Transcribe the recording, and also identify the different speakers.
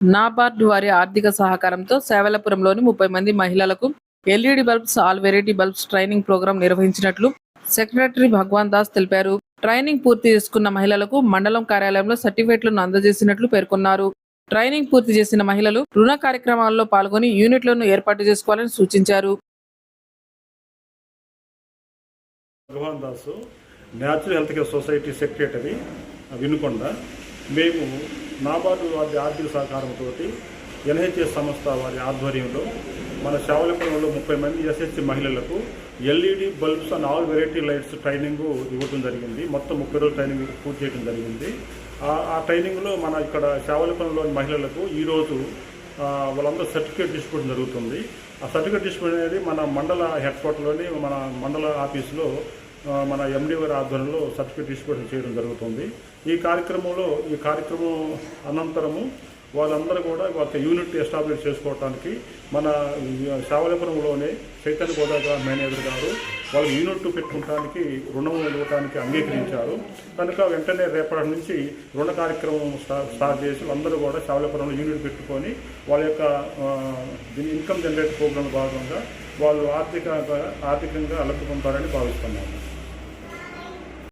Speaker 1: నాబార్డు వారి ఆర్థిక సహకారంతో సేవలపురంలోని ముప్పై మంది మహిళలకు LED bulbs all variety bulbs training program నిర్వహించినట్లు సెక్రటరీ భగవాన్ దాస్ తెలిపారు. ట్రైనింగ్ పూర్తి చేసుకున్న మహిళలకు మండలం కార్యాలయంలో సర్టిఫికెట్లను అందజేసినట్లు పేర్కొన్నారు. ట్రైనింగ్ పూర్తి చేసిన మహిళలు రుణ కార్యక్రమాల్లో పాల్గొని యూనిట్లను ఏర్పాటు చేసుకోవాలని సూచించారు.
Speaker 2: Bhagavan Dasu natural health care society secretary Vinukonda. మేము నాబార్డు వారి ఆర్థిక సహకారంతో ఎన్హెచ్ఎస్ సంస్థ వారి ఆధ్వర్యంలో మన శావలపురంలో ముప్పై మంది ఎస్హెచ్ మహిళలకు LED bulbs and all variety lights training ఇవ్వడం జరిగింది. మొత్తం ముప్పై రోజుల ట్రైనింగ్ పూర్తి చేయడం జరిగింది. ఆ- ట్రైనింగ్లో మన ఇక్కడ శావలపురంలోని మహిళలకు ఈరోజు వాళ్ళందరూ సర్టిఫికేట్ తీసుకోవడం జరుగుతుంది. ఆ సర్టిఫికేట్ తీసుకోవడం అనేది మన మండల హెడ్ క్వార్టర్లోని మన మండల ఆఫీసులో మన ఎండి గారి ఆధ్వర్యంలో సర్టిఫికేట్ డిస్ట్రిబ్యూషన్ చేయడం జరుగుతుంది. ఈ కార్యక్రమంలో ఈ కార్యక్రమం అనంతరము వాళ్ళందరూ కూడా ఒక యూనిట్ ఎస్టాబ్లిష్ చేసుకోవడానికి మన శావలపురంలోనే చైతన్య గోదావరి మేనేజర్ గారు వాళ్ళు యూనిట్ పెట్టుకోవడానికి రుణం ఇవ్వడానికి అంగీకరించారు. కనుక వెంటనే రేపటి నుంచి రుణ కార్యక్రమం స్టార్ట్ స్టార్ట్ చేసి అందరూ కూడా శావలపురంలో యూనిట్ పెట్టుకొని వాళ్ళ యొక్క దీని ఇన్కమ్ జనరేట్ ప్రోగ్రామ్ భాగంగా వాళ్ళు ఆర్థిక ఆర్థికంగా అలపుకుంటారని భావిస్తున్నాము